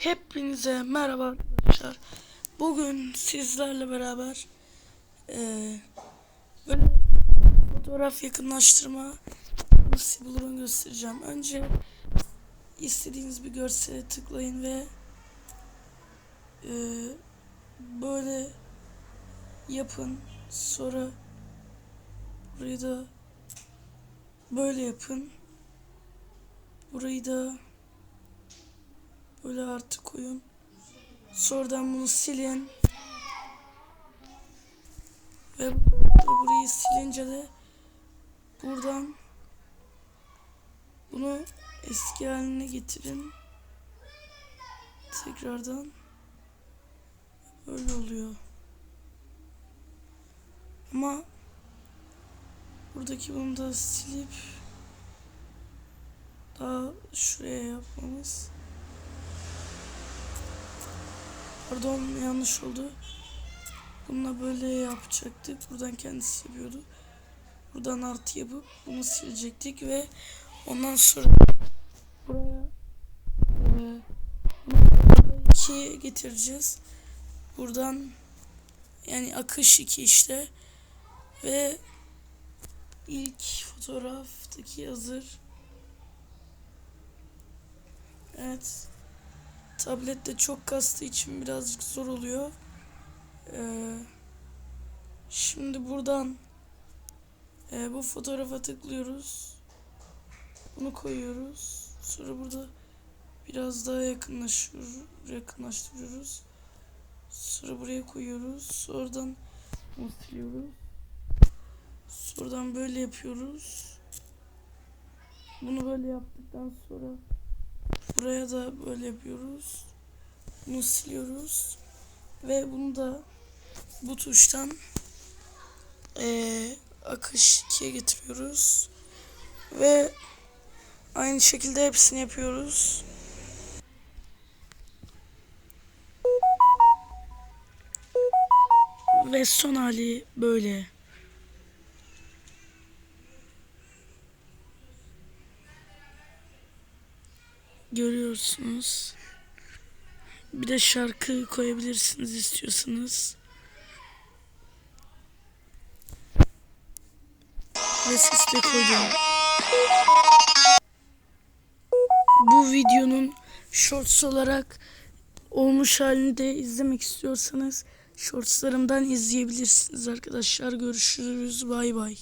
Hepinize merhaba arkadaşlar. Bugün sizlerle beraber eee böyle fotoğraf yakınlaştırma nasıl bulurunu göstereceğim. Önce istediğiniz bir görsele tıklayın ve eee, böyle yapın. Sonra burayı da böyle yapın. Burayı da Böyle artık koyun. Sonradan bunu silin. Ve burayı silince de buradan bunu eski haline getirin. Tekrardan böyle oluyor. Ama buradaki bunu da silip daha şuraya yapmamız Pardon yanlış oldu. Bununla böyle yapacaktık. Buradan kendisi yapıyordu. Buradan artı yapıp bunu silecektik ve ondan sonra buraya e, getireceğiz. Buradan yani akış iki işte ve ilk fotoğraftaki hazır. Evet. Tablette çok kastığı için birazcık zor oluyor. Ee, şimdi buradan e, bu fotoğrafa tıklıyoruz. Bunu koyuyoruz. Sonra burada biraz daha yakınlaşıyor, yakınlaştırıyoruz. Sonra buraya koyuyoruz. Sonradan bunu siliyoruz. Sonradan böyle yapıyoruz. Bunu böyle yaptıktan sonra Buraya da böyle yapıyoruz. Bunu siliyoruz. Ve bunu da bu tuştan eee akış 2'ye getiriyoruz. Ve aynı şekilde hepsini yapıyoruz. Ve son hali böyle. Görüyorsunuz. Bir de şarkı koyabilirsiniz istiyorsanız. Ve ses de koydum. Bu videonun shorts olarak olmuş halini de izlemek istiyorsanız shortslarımdan izleyebilirsiniz arkadaşlar. Görüşürüz. Bay bay.